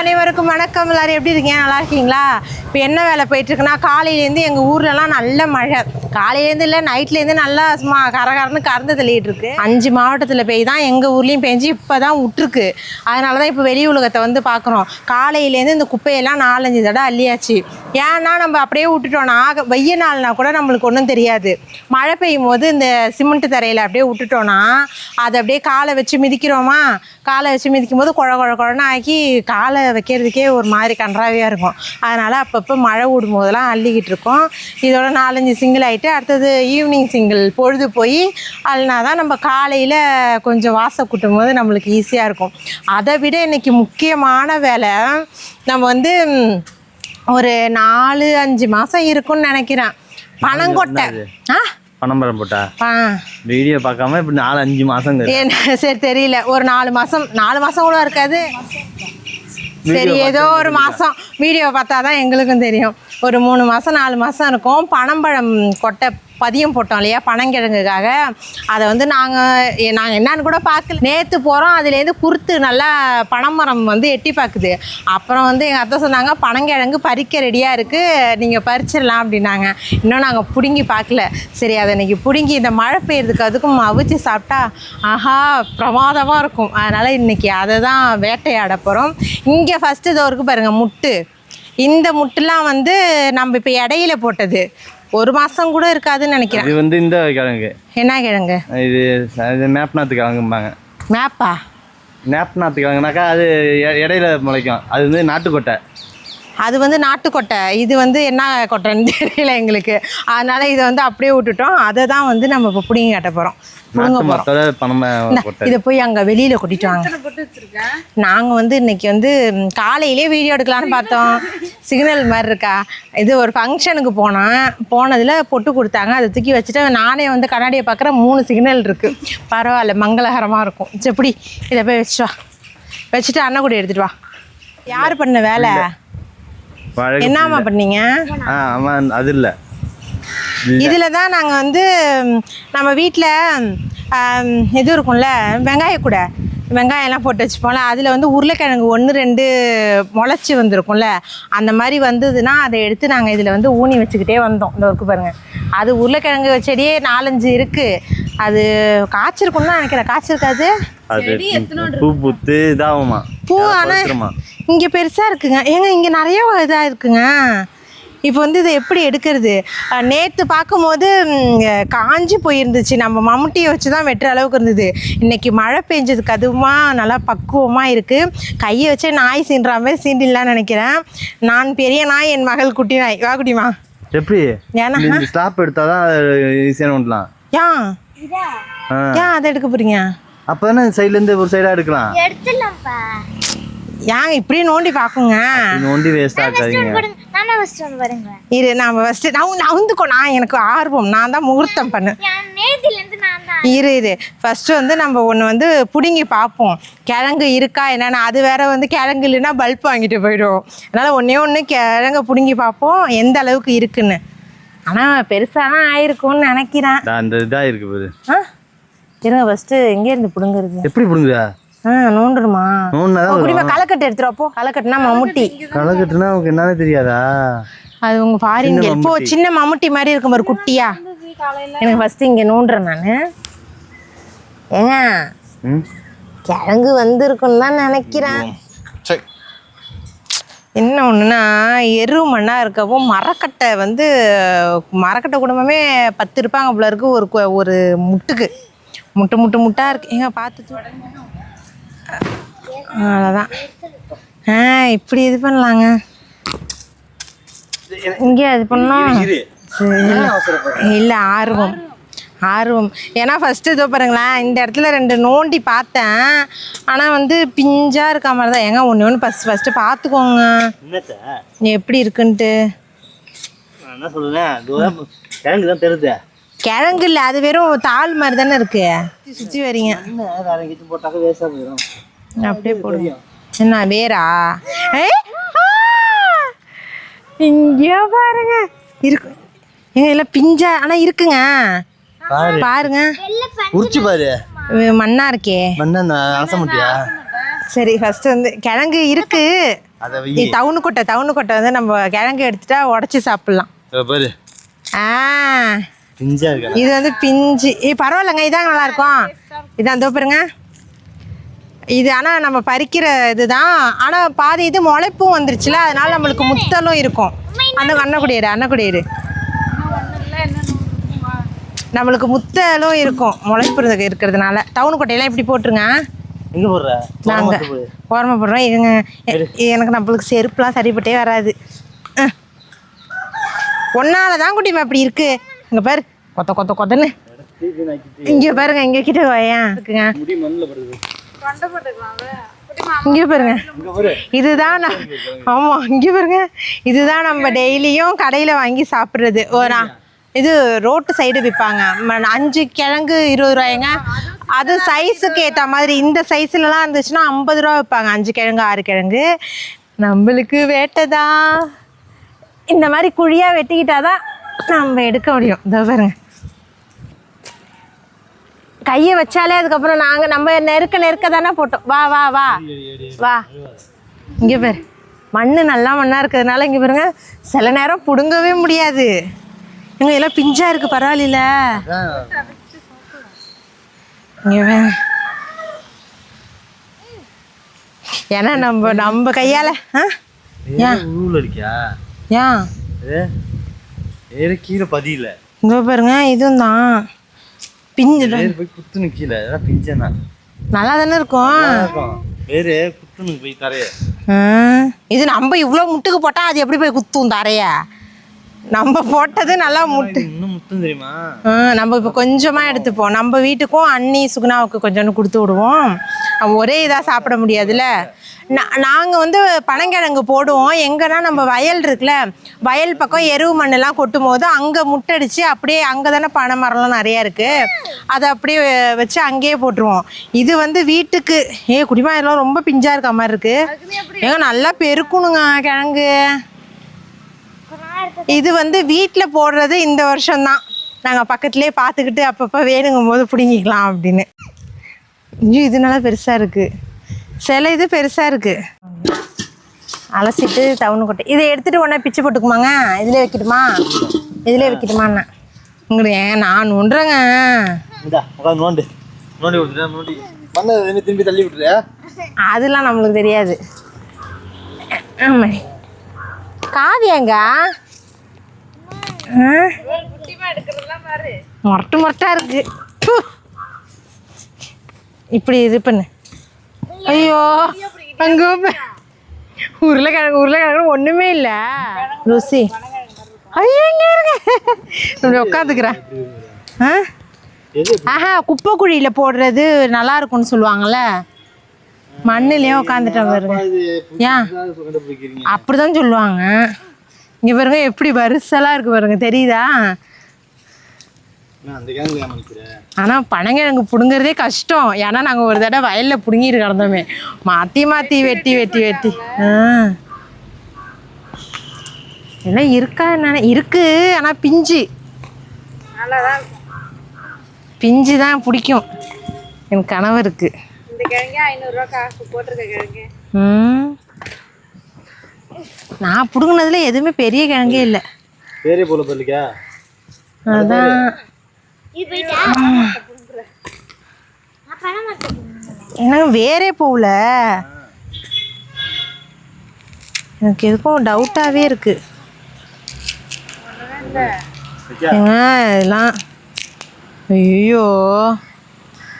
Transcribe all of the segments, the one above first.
அனைவருக்கும் வணக்கம். எல்லாரும் எப்படி இருக்கீங்க? நல்லா இருக்கீங்களா? இப்போ என்ன வேலை போயிட்டுருக்குன்னா காலையிலேருந்து எங்கள் ஊர்லலாம் நல்ல மழை. காலையிலேருந்து இல்லை நைட்லேருந்து நல்லா சும்மா கரகரன்னு கறந்து தள்ளிட்டு இருக்கு அஞ்சு மாவட்டத்தில் பெய் தான் எங்கள் ஊர்லேயும் பெஞ்சு இப்போ தான் விட்டுருக்கு அதனால தான் இப்போ வெளி உலகத்தை வந்து பார்க்குறோம் காலையிலேருந்து இந்த குப்பையெல்லாம் நாலஞ்சு தடவை அள்ளியாச்சு. ஏன்னா நம்ம அப்படியே விட்டுட்டோம்னா வெய்ய நாள்னா கூட நம்மளுக்கு ஒன்றும் தெரியாது. மழை பெய்யும் போது இந்த சிமெண்ட் தரையில் அப்படியே விட்டுட்டோம்னா அதை அப்படியே காலை வச்சு மிதிக்கிறோமா? காலை வச்சு மிதிக்கும் போது குழ குழ குழன்னு ஆக்கி காலை வைக்கிறதுக்கே ஒரு மாதிரி கன்றாவியாக இருக்கும். அதனால் அப்பப்போ மழை விடும் போதெல்லாம் அள்ளிக்கிட்டு இருக்கோம். இதோட நாலஞ்சு சிங்கிள் ஆகிட்டு அடுத்தது ஈவினிங் சிங்கிள் பொழுது போய் அல்னா தான் நம்ம காலையில் கொஞ்சம் வாசம் கூட்டும் போது நம்மளுக்கு ஈஸியாக இருக்கும். அதை விட இன்றைக்கி முக்கியமான வேலை நம்ம வந்து ஒரு நாலு அஞ்சு மாதம் இருக்கும்னு நினைக்கிறேன். பனங்கொட்டை ஆ? பனம்பரம் போட்டா? வீடியோ பார்க்காம இப்படி நாலு அஞ்சு மாசம் சரி தெரியல. ஒரு நாலு மாசம் நாலு மாசம் கூட இருக்காது. சரி ஏதோ ஒரு மாசம். வீடியோ பார்த்தா தான் எங்களுக்கும் தெரியும். ஒரு மூணு மாசம் நாலு மாசம் இருக்கும். பனம்பழம் கொட்டை பதியம் போட்டோம் இல்லையா? பனங்கிழங்குக்காக. அதை வந்து நாங்கள் நாங்கள் என்னன்னு கூட பார்க்கல. நேற்று போகிறோம் அதுலேருந்து குறுத்து நல்லா பனைமரம் வந்து எட்டி பார்க்குது. அப்புறம் வந்து எங்கள் அத்தை சொன்னாங்க பனங்கிழங்கு பறிக்க ரெடியாக இருக்குது நீங்கள் பறிச்சிடலாம் அப்படின்னாங்க. இன்னும் நாங்கள் பிடுங்கி பார்க்கல. சரி அதை இன்றைக்கி பிடுங்கி இந்த மழை பெய்யறதுக்கு அதுக்கும் அவிச்சு சாப்பிட்டா ஆஹா பிரமாதமாக இருக்கும். அதனால் இன்னைக்கு அதை தான் வேட்டையாட போகிறோம் இங்கே ஃபஸ்ட்டு இதோ பாருங்கள் முட்டு. இந்த முட்டுலாம் வந்து நம்ம இப்போ இடையில போட்டது. ஒரு மாதம் கூட இருக்காதுன்னு நினைக்கிறேன். இது வந்து இந்த கிழங்கு. என்ன கிழங்கு? இது இது மேப்நாத்து கிழங்கும்பாங்க. மேப்பா? மேப்நாத்து கிழங்குனாக்கா அது இடையில முளைக்கும். அது வந்து நாட்டுக்கொட்டை. அது வந்து நாட்டுக்கொட்டை இது வந்து என்ன கொட்டைன்னு தெரியல எங்களுக்கு. அதனால இதை வந்து அப்படியே விட்டுட்டோம். அதை தான் வந்து நம்ம இப்போ பிடிங்கி கட்ட போகிறோம் இதை போய் அங்கே வெளியில் கொட்டிட்டு வாங்க. நாங்கள் வந்து இன்னைக்கு வந்து காலையிலே வீடியோ எடுக்கலான்னு பார்த்தோம். சிக்னல் மாதிரி இருக்கா? இது ஒரு ஃபங்க்ஷனுக்கு போனோம் போனதில் பொட்டு கொடுத்தாங்க. அதை தூக்கி வச்சுட்டு நானே வந்து கண்ணாடியை பார்க்குறேன் மூணு சிக்னல் இருக்குது பரவாயில்ல மங்களகரமாக இருக்கும். சரி எப்படி இதை போய் வச்சுட்டு வா. வச்சுட்டு அண்ணன் கூட எடுத்துட்டு வா. யார் பண்ண வேலை? வாழை என்னம்மா பண்ணீங்க? ஆ ஆமாம் அது இல்லை. இதில் தான் நாங்கள் வந்து நம்ம வீட்டில் இது இருக்கும்ல வெங்காய கூட. வெங்காயம்லாம் போட்டு வச்சுப்போம்ல அதில் வந்து உருளைக்கிழங்கு ஒன்று ரெண்டு முளைச்சி வந்திருக்கும்ல. அந்த மாதிரி வந்ததுன்னா அதை எடுத்து நாங்கள் இதில் வந்து ஊனி வச்சுக்கிட்டே வந்தோம். இந்த ஒர்க்கு பாருங்கள் அது உருளைக்கிழங்கு செடியே நாலஞ்சு இருக்குது அது காய்ச்சிருக்கும்னு தான் நினைக்கிறேன். காய்ச்சிருக்காது? பூ பூத்து இதாகுமா? பூ ஆனால். இங்கே பெருசாக இருக்குங்க. ஏங்க இங்கே நிறைய இதாக இருக்குங்க. இப்போ வந்து இதை எப்படி எடுக்கிறது? நேற்று பார்க்கும்போது காஞ்சி போயிருந்துச்சு. நம்ம மம்முட்டியை வச்சு தான் வெட்டுற அளவுக்கு இருந்தது. இன்னைக்கு மழை பெஞ்சதுக்கு அதுவுமா நல்லா பக்குவமாக இருக்குது கையை வச்சே நாய் சீண்டுற மாதிரி சீண்டிடலான்னு நினைக்கிறேன். நான் பெரிய நாய் என் மகள் குட்டி நாய். வா குட்டிமா. எப்படி? ஏன்னா ஸ்டாப் எடுத்தால் தான் ஈஸியான ஒன்றலாம் ஏன் ஏன் அதை எடுக்க போகிறீங்க அப்போ தானே சைட்லேருந்து ஒரு சைடாக எடுக்கலாம். எடுத்துடலாம்ப்பா. ஏன் இப்படியே நோண்டி பார்க்குங்க. இது ஒண்டி வேஸ்ட் ஆக்காதீங்க. பாருங்க நானா ஃபர்ஸ்ட் ஒன்று பாருங்க இரு நான் ஃபஸ்ட்டு நான் நவுந்துக்கோ நான் எனக்கு ஆர்வம் நான் தான் முகூர்த்தம் பண்ணு. இரு இரு. ஃபஸ்ட்டு வந்து நம்ம ஒன்று வந்து பிடுங்கி பார்ப்போம். கிழங்கு இருக்கா என்னென்னு அது வேற வந்து கிழங்கு இல்லைன்னா பல்ப் வாங்கிட்டு போயிடும் அதனால் ஒன்றே ஒன்று கிழங்க பிடுங்கி பார்ப்போம் எந்த அளவுக்கு இருக்குன்னு. ஆனால் பெருசாக தான் ஆயிருக்கும்னு நினைக்கிறேன். அந்த இதாக இருக்கு போது ஆ? இருங்க ஃபஸ்ட்டு எங்கேருந்து பிடுங்குறது? எப்படி பிடுங்குதா நோண்டுருமா? நோன்னா தான் குடிமா களக்கட்டு எடுத்துருவப்போ களக்கட்டுனா மம்முட்டி. களைக்கட்டுனா உனக்கு என்னன்னு தெரியாதா? அது உங்கள் ஃபாரின் இப்போ சின்ன மம்முட்டி மாதிரி இருக்கும் ஒரு குட்டியா. எனக்கு ஃபஸ்ட்டு இங்கே நோண்டுறேன் நான். ஏங்க? கிழங்கு வந்திருக்குன்னு தான் நினைக்கிறேன். என்ன ஒன்றுனா எரு மண்ணாக இருக்கப்போ மரக்கட்டை வந்து மரக்கட்டை குடும்பமே பத்து இருப்பாங்க போல இருக்கு ஒரு ஒரு முட்டுக்கு. முட்டு முட்டு முட்டாக இருக்கு. ஏங்க பார்த்து அவ்வளோதான் ஆ இப்படி இது பண்ணலாங்க. இங்கே இது பண்ணோம் இல்லை ஆர்வம். ஆர்வம். ஏன்னா ஃபஸ்ட்டு இதோ பாருங்களேன் இந்த இடத்துல ரெண்டு நோண்டி பார்த்தேன். ஆனால் வந்து பிஞ்சாக இருக்க மாதிரி தான். ஏங்க ஒன்று ஒன்று ஃபஸ்ட் ஃபஸ்ட்டு பார்த்துக்கோங்க எப்படி இருக்குன்ட்டு. என்ன கிழங்கு தான் தெரியுது கிழங்கு இல்லை அது வெறும் தாள் மாதிரி தானே இருக்கு. சுற்றி வரீங்க. அப்படியே போடுங்க. என்ன வேறா? ஏய் ஆ! இங்கே பாருங்க. இருக்கு. ஏங்க எல்லாம் பிஞ்சா ஆனால் இருக்குங்க. பாருங்க. உரிச்சு பாரு. மண்ணா இருக்கே. மண்ணா அலச முடியா சரி ஃபர்ஸ்ட் வந்து கிழங்கு இருக்கு. தவுனு கொட்டை தவுனு கொட்டை வந்து நம்ம கிழங்கு எடுத்துட்டா உடச்சி சாப்பிட்லாம். பாரு. ஆ. இது வந்து பிஞ்சு. பரவாயில்லைங்க இதாங்க நல்லா இருக்கும் இதான் இதோ பாருங்க. இது ஆனால் நம்ம பறிக்கிற இதுதான். ஆனால் பாதி இது முளைப்பும் வந்துருச்சுல அதனால நம்மளுக்கு முத்தலும் இருக்கும். அண்ண அண்ணக்குடியேடு அண்ணக்குடியேடு நம்மளுக்கு முத்தலும் இருக்கும் முளைப்பு இருக்கு- இருக்கிறதுனால. டவுன் கொட்டையெல்லாம் இப்படி போட்டுருங்க. எங்க போடுற? நாங்கள் ஓரமாக போடுறோம். இதுங்க எனக்கு நம்மளுக்கு செருப்புலாம் சரிப்பட்டே வராது. ஒன்னால தான் குட்டிமா அப்படி இருக்கு. இங்கே பாரு. கொத்த கொத்த கொத்தன்னு. இங்கே பாருங்க இங்கே கிட்ட ஏன் இருக்குங்க. இங்கே பாருங்க. இதுதான் நான் ஆமாம் இங்கே பாருங்க. இதுதான் நம்ம டெய்லியும் கடையில் வாங்கி சாப்பிட்றது. ஒரு இது ரோட்டு சைடு விற்பாங்க ம- அஞ்சு கிழங்கு இருபது ரூபாய்ங்க. அது சைஸுக்கு ஏற்ற மாதிரி இந்த சைஸ்லலாம் இருந்துச்சுன்னா ஐம்பது ரூபா விற்பாங்க அஞ்சு கிழங்கு ஆறு கிழங்கு. நம்மளுக்கு வேட்டைதான் இந்த மாதிரி குழியாக வெட்டிக்கிட்டாதான் நம்ம எடுக்க முடியும். இதோ பாருங்க. கையை வச்சாலே அதுக்கப்புறம் நாங்கள் நம்ம நெருக்க நெருக்க தானே போட்டோம். வா வா வா. வா. இங்கே பாரு. மண்ணு நல்லா மண்ணாக இருக்கிறதுனால இங்கே பாருங்க சில நேரம் பிடுங்கவே முடியாது. இங்கே எல்லாம் பிஞ்சா இருக்கு பரவாயில்ல. இங்கே. ஏன்னா நம்ம நம்ம கையால் ஆ? ஏன் ஏன் ஏறு கீழே பதியில. இங்கே பாருங்க இதுவும் தான் பிஞ்சு வேறு போய் குத்துனு கீழே இதெல்லாம் பிஞ்சனா நல்லா தானே இருக்கும் வேறு குத்துனு போய் தரைய. இது நம்ம இவ்வளோ முட்டுக்கு போட்டால் அது எப்படி போய் குத்தும் தரைய நம்ம போட்டது நல்லா முட்டு. இன்னும் முத்தம் தெரியுமா? நம்ம இப்போ கொஞ்சமாக எடுத்துப்போம். நம்ம வீட்டுக்கும் அண்ணி சுகுணாவுக்கு கொஞ்சோண்டு கொடுத்து விடுவோம். அவ ஒரே இதாக சாப்பிட முடியாதுல்ல? நாங்கள் வந்து பனங்கிழங்கு போடுவோம். எங்கன்னா நம்ம வயல் இருக்குல்ல வயல் பக்கம் எருவு மண்ணெல்லாம் கொட்டும் போது அங்கே முட்டடிச்சு அப்படியே அங்கே தானே பனை மரம்லாம் நிறையா இருக்குது அதை அப்படியே வச்சு அங்கேயே போட்டுருவோம். இது வந்து வீட்டுக்கு ஏ குடிமா இதெல்லாம் ரொம்ப பிஞ்சா இருக்க மாதிரி இருக்கு. ஏங்க நல்லா பெருக்கணுங்க கிழங்கு. இது வந்து வீட்டில் போடுறது இந்த வருஷம்தான். நாங்கள் பக்கத்துலேயே பார்த்துக்கிட்டு அப்பப்போ வேணுங்கும் போது பிடுங்கிக்கலாம் அப்படின்னு. ஐயோ இது நல்லா பெருசாக இருக்குது சில இது பெருசாக இருக்குது அலசிட்டு தவுனு கொட்டை. இதை எடுத்துகிட்டு உடனே பிச்சு போட்டுக்குமாங்க? இதிலே வைக்கட்டுமா? இதிலே வைக்கட்டுமாண்ணா ஏன் நான் நோண்டுறேங்க. இந்தா உட்காந்து நோண்டு. நோண்டி விட்டுறா நோண்டி. பண்ண திரும்பி திரும்பி தள்ளி விட்டுறியா? அதெல்லாம் நம்மளுக்கு தெரியாது. ஆமாம் காவியாங்க? மொரட்டு மொரட்டா இருக்கு. ப்பு. இப்படி இது பண்ணு. ஐயோ அங்க உருளைக்கிழங்கு உருளைக்கிழங்கு ஒண்ணுமே இல்ல. ருசி. ஐயோ இங்க இருங்க. இப்படி உட்காந்துக்கிறேன் ஆ? ஆஹா குப்பை குழியில போடுறது நல்லா இருக்கும்னு சொல்லுவாங்கல்ல. மண்ணுலயே உட்காந்துட்டேன் பாருங்க. ஏன் அப்படிதான் சொல்லுவாங்க. இங்க பாருங்க எப்படி வரிசலா இருக்கு பாருங்க தெரியுதா? நான் அந்த கேங்கில் ஏமாந்துக்கிறேன் ஆனா பனங்கிழங்கு பிடுங்குறதே கஷ்டம். ஏன்னா நாங்க ஒரு தடவை வயல்ல பிடுங்கிட்டு கிடந்தோமே. மாத்தி மாத்தி வெட்டி வெட்டி வெட்டி. ஆ. எல்லாம் இருக்கா என்ன இருக்கு ஆனா பிஞ்சு. பிஞ்சு தான் பிடிக்கும். எனக்கு கனவு இருக்கு இந்த கிழங்கு ஐநூறுரூவா காசு போட்டிருக்க கிழங்கு ம். நான் பிடுங்கினதுல எதுவுமே பெரிய கிழங்கே இல்லை. பேரே போல பல்லிக்கா? அதான். எனக்கு வேறே போகல. எனக்கு எதுக்கும் டவுட்டாகவே இருக்கு. இதெல்லாம். ஐயோ.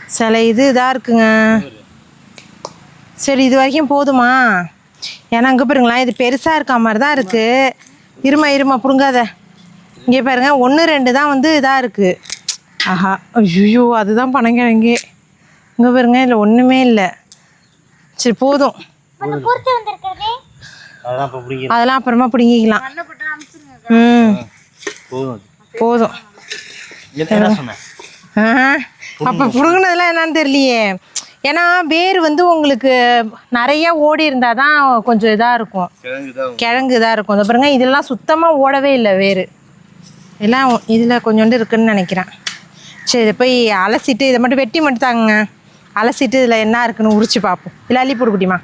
சில இது இதாக இருக்குங்க. சரி இது வரைக்கும் போதுமா? ஏன்னா அங்கே பாருங்களேன் இது பெருசாக இருக்க மாதிரி தான் இருக்குது இருமா இருமா பிடுங்காத. இங்கே பாருங்க ஒன்று ரெண்டு தான் வந்து இதாக இருக்குது ஆஹா ஐயோ அதுதான் பனங்கிழங்கே. இங்கே பாருங்க இதில் ஒன்றுமே இல்லை. சரி போதும். கொஞ்சம் பொறுத்து வந்திருக்கிறதே அதெல்லாம் இப்போ பிடிக்கிறேன் அதெல்லாம் அப்புறமா பிடுங்கிக்கலாம். ம். போதும். அப்போ பிடுங்கினதுலாம் என்னன்னு தெரியலையே. ஏன்னா வேர் வந்து உங்களுக்கு நிறைய ஓடி இருந்தால் தான் கொஞ்சம் இதாக இருக்கும். கிழங்கு இதாக இருக்கும். இந்த பாருங்க இதெல்லாம் சுத்தமாக ஓடவே இல்லை வேர் எல்லாம் இதில் கொஞ்சோண்டு இருக்குன்னு நினைக்கிறேன். சரி இதை போய் அலசிட்டு இதை மட்டும் வெட்டி மட்டும் தாங்க அலசிட்டு இதில் என்ன இருக்குன்னு உரிச்சு பார்ப்போம். இல்லை அள்ளி போடு குட்டிமா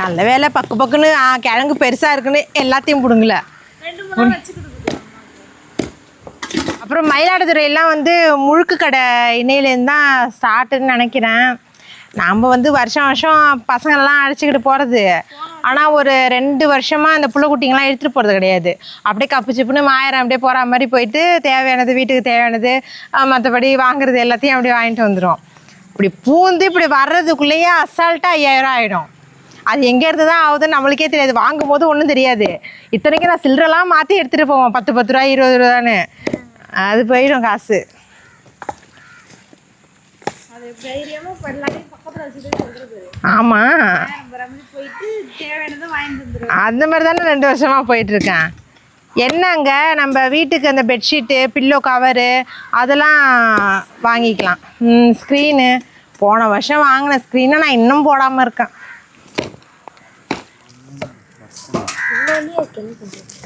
நல்ல வேலை பக்கு பக்குன்னு கிழங்கு பெருசாக இருக்குன்னு எல்லாத்தையும் பிடுங்கல அப்புறம் மயிலாடுதுறையெல்லாம் வந்து முழுக்கு கடை இணையிலேருந்து தான் ஸ்டார்ட்டுன்னு நினைக்கிறேன். நாம் வந்து வருஷம் வருஷம் பசங்களெல்லாம் அழைச்சிக்கிட்டு போகிறது ஆனால் ஒரு ரெண்டு வருஷமாக அந்த புள்ளக்குட்டிங்கெல்லாம் எடுத்துகிட்டு போகிறது கிடையாது. அப்படியே கப்பு சிப்புன்னு மாயிரம் அப்படியே போகிற மாதிரி போயிட்டு தேவையானது வீட்டுக்கு தேவையானது மற்றபடி வாங்குறது எல்லாத்தையும் அப்படியே வாங்கிட்டு வந்துடும் இப்படி பூந்து இப்படி வர்றதுக்குள்ளேயே அசால்ட்டாக ஐயாயிரம் ஆகிடும் அது எங்கேருந்து தான் ஆகுதுன்னு நம்மளுக்கே தெரியாது. வாங்கும் போது ஒன்றும் தெரியாது. இத்தனைக்கும் நான் சில்லறலாம் மாற்றி எடுத்துகிட்டு போவோம் பத்து பத்து ரூபா இருபது ரூபான்னு அது போயிடும் காசு. ஆமாம் அந்த மாதிரி தானே ரெண்டு வருஷமாக போயிட்டுருக்கேன். என்னங்க நம்ம வீட்டுக்கு அந்த பெட்ஷீட்டு பில்லோ கவரு அதெல்லாம் வாங்கிக்கலாம். ஸ்க்ரீனு போன வருஷம் வாங்கின ஸ்க்ரீனை நான் இன்னும் போடாமல் இருக்கேன்.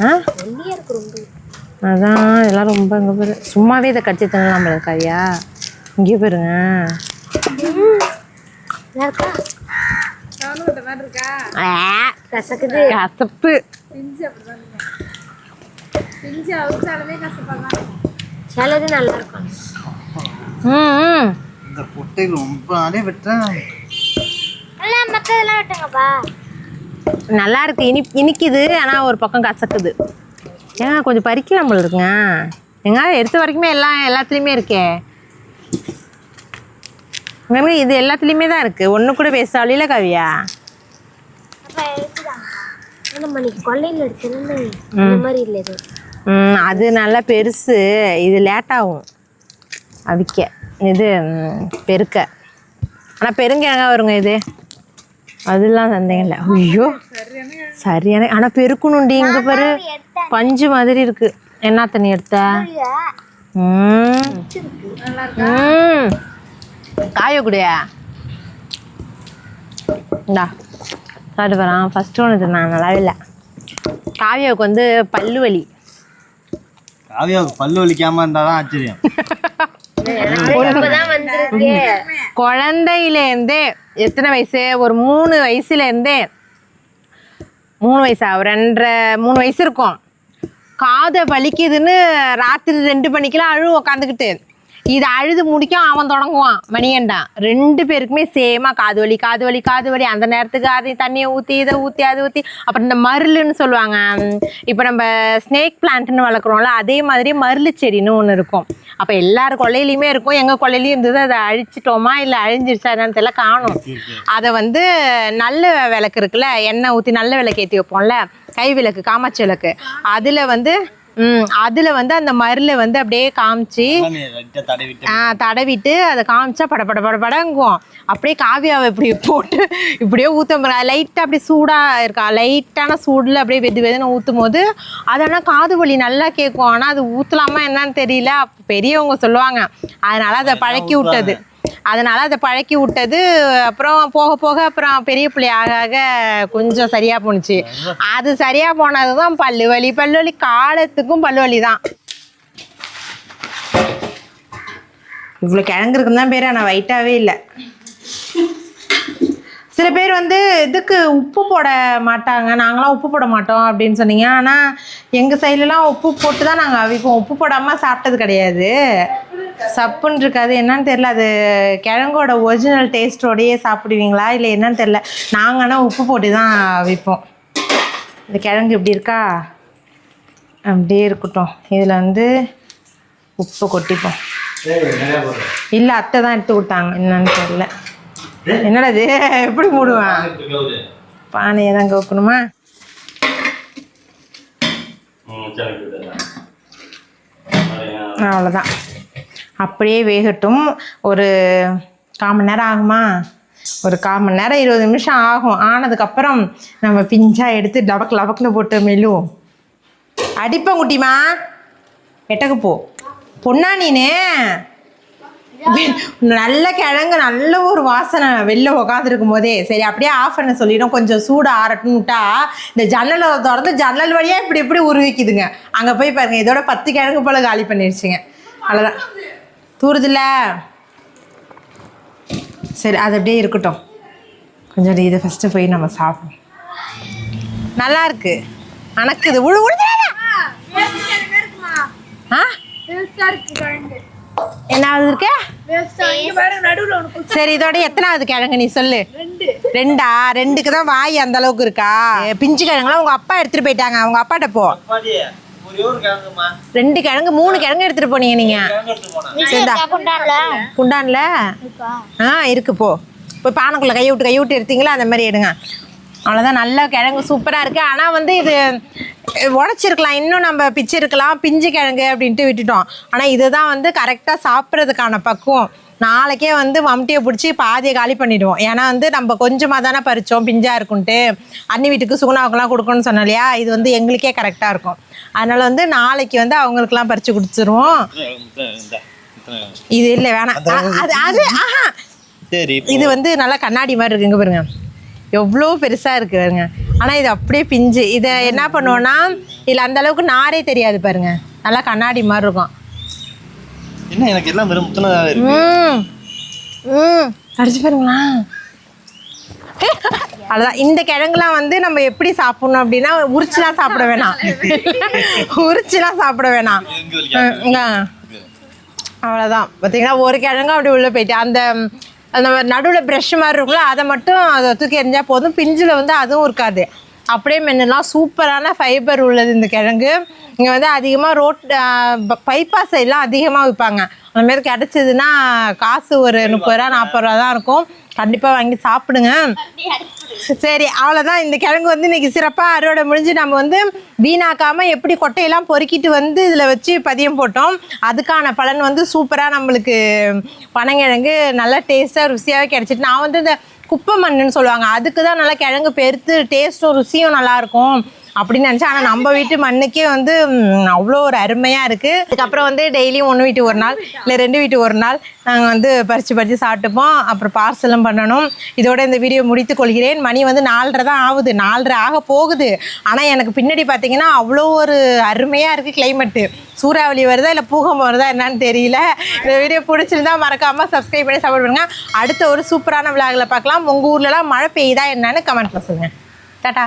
ஆ? அதான் இதெல்லாம் ரொம்ப இங்கே பாரு. சும்மாவே இதை கடிச்சு தின்னலாம் போல இருக்காதியா இங்கே கசக்குது. கசப்பு. சிலது நல்லா இருக்கும். ம் இந்த பொட்டை ரொம்ப நாளே விட்டேன் நல்லா இருக்கு இனி இனிக்குது ஆனால் ஒரு பக்கம் கசக்குது. ஏன் கொஞ்சம் பறிக்கலாம் போல இருக்குங்க. எங்க எடுத்த வரைக்குமே எல்லாம் எல்லாத்துலேயுமே இருக்கே. மேம் இது எல்லாத்துலேயுமே தான் இருக்குது ஒன்று கூட பேசாலில கவியா? அது நல்லா பெருசு. இது லேட் ஆகும். அவிக்க. இது பெருக்க. ஆனால் பெருங்கிழங்கா வருங்க இது. அதெல்லாம் சந்தேகம் இல்லை. ஐயோ சரியான ஆனால் பெருக்கணுண்டி இங்கே பாரு. பஞ்சு மாதிரி இருக்கு. என்ன தண்ணி எடுத்த? ம். ம். காய குடியா இந்தா சாப்பிட்டு போகிறான் ஃபஸ்ட்டு ஒன்று நான் நல்லாவே இல்லை. காவியாவுக்கு வந்து பல்லு வலி. காவியாவுக்கு பல்லு வலிக்காம இருந்தால் தான் ஆச்சரியம். குழந்தையிலேருந்தே எத்தனை வயசு? ஒரு மூணு வயசுலேருந்தே மூணு வயசா? ரெண்டரை மூணு வயசு இருக்கும். காதை வலிக்குதுன்னு ராத்திரி ரெண்டு மணிக்கெல்லாம் அழு உக்காந்துக்கிட்டு. இது அழுது முடிக்கும் அவன் தொடங்குவான். மணியண்டா ரெண்டு பேருக்குமே சேமாக காது வலி காது வலி காது வலி. அந்த நேரத்துக்கு அதை தண்ணியை ஊற்றி இதை ஊற்றி அதை ஊற்றி அப்புறம் இந்த மருளுன்னு சொல்லுவாங்க. இப்போ நம்ம ஸ்னேக் பிளான்ட்னு வளர்க்குறோம்ல அதே மாதிரி மருளு செடின்னு ஒன்று இருக்கும். அப்போ எல்லார் கொள்ளையிலையுமே இருக்கும். எங்கள் கொள்ளையிலையும் இருந்தது அதை அழிச்சிட்டோமா இல்லை அழிஞ்சிருச்சா என்னன்னு தெரியல காணும். அதை வந்து நல்ல விளக்கு இருக்குல்ல எண்ணெய் ஊற்றி நல்ல விளக்கு ஏற்றி வைப்போம்ல கை விளக்கு காமாட்சி விளக்கு. அதில் வந்து ம் அதில் வந்து அந்த மருளை வந்து அப்படியே காமிச்சு ஆ, தடவிட்டு அதை காமிச்சா பட பட பட படங்குவோம். அப்படியே காவியாவை இப்படி போட்டு இப்படியே ஊற்ற லைட்டாக அப்படியே சூடாக இருக்கா? லைட்டான சூடில் அப்படியே வெது வெதுன்னு ஊற்றும் போது அது ஆனால் காது வலி நல்லா கேட்கும். ஆனால் அது ஊற்றலாமா என்னன்னு தெரியல. பெரியவங்க சொல்லுவாங்க. அதனால அதை பழக்கி விட்டது. அதனால அதை பழக்கி விட்டது. அப்புறம் போக போக அப்புறம் பெரிய பிள்ளை ஆக ஆக கொஞ்சம் சரியா போணுச்சு. அது சரியா போனது தான் பல்லு வலி. பல்லு வலி காலத்துக்கும் பல்லு வலி தான். இவ்வளோ கிழங்கு இருக்குன்னு தான் பேர். ஆனால் வைட்டாகவே இல்லை. சில பேர் வந்து இதுக்கு உப்பு போட மாட்டாங்க. நாங்களாம் உப்பு போட மாட்டோம் அப்படின்னு சொன்னீங்க. ஆனால் எங்கள் சைட்லலாம் உப்பு போட்டு தான் நாங்கள் அவிப்போம். உப்பு போடாமல் சாப்பிட்டது கிடையாது. சப்புன்னு இருக்காது. என்னன்னு தெரில அது கிழங்கோட ஒரிஜினல் டேஸ்ட்டோடையே சாப்பிடுவீங்களா? இல்லை என்னன்னு தெரில நாங்கள் ஆனால் உப்பு போட்டு தான் அவிப்போம் இந்த கிழங்கு இப்படி இருக்கா? அப்படியே இருக்கட்டும். இதில் வந்து உப்பு கொட்டிப்போம். இல்லை அத்தை தான் எடுத்து கொடுத்தாங்க. என்னன்னு தெரியல. என்னடா இது? எப்படி மூடுவேன் பானையை தான் கவுக்கணுமா? அவ்வளோதான் அப்படியே வேகட்டும். ஒரு கால் மணி நேரம் ஆகுமா? ஒரு கால் மணி நேரம் இருபது நிமிஷம் ஆகும். ஆனதுக்கப்புறம் நம்ம பிஞ்சாக எடுத்து லபக் லபக்குன்னு போட்டு மெல்லுவோம் அடிப்பேன் குட்டிமா. எட்டக்கு போ. பொண்ணா நீனு? நல்ல கிழங்கு நல்ல ஒரு வாசனை. வெளில உக்காந்துருக்கும் போதே. சரி அப்படியே ஆஃப் பண்ண சொல்லிடும். கொஞ்சம் சூடு ஆறட்டுன்னு விட்டா இந்த ஜன்னலை திறந்து ஜன்னல் வழியாக இப்படி இப்படி உருவிக்குதுங்க. அங்கே போய் பாருங்க இதோட பத்து கிழங்கு போல் காலி பண்ணிடுச்சுங்க அவ்வளோதான் தூருதுல்ல? சரி அது அப்படியே இருக்கட்டும். கொஞ்சம் இதை ஃபஸ்ட்டு போய் நம்ம சாப்பிடுவோம் நல்லா இருக்கு. அணக்குது. உழு உழுதுறாத. ஆ? என்னாவது இருக்கு? சரி இதோட எத்தனாவது கிழங்கு நீ சொல்லு? ரெண்டா? ரெண்டுக்கு தான் வாய் அந்த அளவுக்கு இருக்கா? பிஞ்சு கிழங்குலாம் உங்க அப்பா எடுத்துட்டு போயிட்டாங்க. அவங்க அப்பாட்ட போ. ரெண்டு கிழங்கு மூணு கிழங்கு எடுத்துட்டு போனீங்க நீங்க. சரிதா குண்டான்ல ஆ இருக்கு போ. போய் பானைக்குள்ள கை விட்டு கை விட்டு எடுத்தீங்களா? அந்த மாதிரி எடுங்க. அவ்வளோதான் நல்ல கிழங்கு சூப்பராக இருக்குது ஆனால் வந்து இது உடச்சிருக்கலாம். இன்னும் நம்ம பிச்சிருக்கலாம் பிஞ்சு கிழங்கு அப்படின்ட்டு விட்டுட்டோம். ஆனால் இதுதான் வந்து கரெக்டாக சாப்பிட்றதுக்கான பக்குவம். நாளைக்கே வந்து மம்டியை பிடிச்சி பாதியை காலி பண்ணிடுவோம். ஏன்னா வந்து நம்ம கொஞ்சமாக தானே பறித்தோம் பிஞ்சாக இருக்குன்ட்டு. அண்ணி வீட்டுக்கு சுகுணாவுக்குலாம் கொடுக்கணும்னு சொன்னோம் இல்லையா இது வந்து எங்களுக்கே கரெக்டாக இருக்கும். அதனால் வந்து நாளைக்கு வந்து அவங்களுக்குலாம் பறித்து கொடுத்துருவோம். இது இல்லை வேணாம். அது அது ஆஹா. சரி இது வந்து நல்லா கண்ணாடி மாதிரி இருக்குங்க பாருங்க. எவ்வளோ பெருசாக இருக்கு பாருங்க. ஆனால் இது அப்படியே பிஞ்சு. இதை என்ன பண்ணுவோன்னா இதில் அந்த அளவுக்கு நாரே தெரியாது பாருங்க. நல்லா கண்ணாடி மாதிரி இருக்கும். என்ன எனக்கு எல்லாம் வெறும் முத்தனதாக இருக்கு? ம். கடிச்சு பாருங்களா. அவ்வளோதான் இந்த கிழங்குலாம் வந்து நம்ம எப்படி சாப்பிடணும் அப்படின்னா உரிச்சுலாம் சாப்பிட வேணாம். உரிச்சுலாம் சாப்பிட வேணாம். அவ்வளோதான் பார்த்தீங்கன்னா ஒரு கிழங்கு அப்படி உள்ளே போயிட்டு அந்த அந்த நடுவில் ப்ரெஷ் மாதிரி இருக்கும்ல அதை மட்டும் அதை தூக்கி எறிஞ்சால் போதும். பிஞ்சில் வந்து அதுவும் இருக்காது. அப்படியே மென்னலாம் சூப்பரான ஃபைபர் உள்ளது இந்த கிழங்கு. இங்கே வந்து அதிகமாக ரோட் பைபாஸ் சைட்லாம் அதிகமாக விற்பாங்க அந்த மாதிரி கிடச்சிதுன்னா காசு ஒரு முப்பது ரூபா நாற்பது ரூபா தான் இருக்கும். கண்டிப்பாக வாங்கி சாப்பிடுங்க. சரி அவ்வளோதான் இந்த கிழங்கு வந்து இன்னைக்கு சிறப்பாக அறுவடை முடிஞ்சு நம்ம வந்து வீணாக்காமல் எப்படி கொட்டையெல்லாம் பொறுக்கிட்டு வந்து இதில் வச்சு பதியம் போட்டோம். அதுக்கான பலன் வந்து சூப்பராக நம்மளுக்கு பனங்கிழங்கு நல்லா டேஸ்ட்டாக ருசியாகவே கிடச்சிட்டு நான் வந்து இந்த குப்பை மண்ணுன்னு சொல்லுவாங்க. அதுக்கு தான் நல்லா கிழங்கு பெருத்து டேஸ்ட்டும் ருசியும் நல்லாயிருக்கும். அப்படின்னு நினச்சேன். ஆனால் நம்ம வீட்டு மண்ணுக்கே வந்து அவ்வளோ ஒரு அருமையாக இருக்குது அதுக்கப்புறம் வந்து டெய்லியும் ஒன்று வீட்டு ஒரு நாள் இல்லை ரெண்டு வீட்டு ஒரு நாள் நாங்கள் வந்து பறித்து பறித்து சாப்பிட்டுப்போம். அப்புறம் பார்சலும் பண்ணணும். இதோட இந்த வீடியோ முடித்து கொள்கிறேன். மணி வந்து நாலரை தான் ஆகுது. நாலரை ஆக போகுது. ஆனால் எனக்கு பின்னாடி பார்த்தீங்கன்னா அவ்வளோ ஒரு அருமையாக இருக்குது கிளைமேட்டு சூறாவளி வருதா இல்லை பூகம் வருதா என்னன்னு தெரியல. இந்த வீடியோ பிடிச்சிருந்தா மறக்காமல் சப்ஸ்கிரைப் பண்ணி சப்போர்ட் பண்ணுங்க. அடுத்த ஒரு சூப்பரான விழாவில் பார்க்கலாம். உங்கள் ஊர்லலாம் மழை பெய்யுதா என்னன்னு கமெண்ட்டில் சொல்லுங்கள் டாட்டா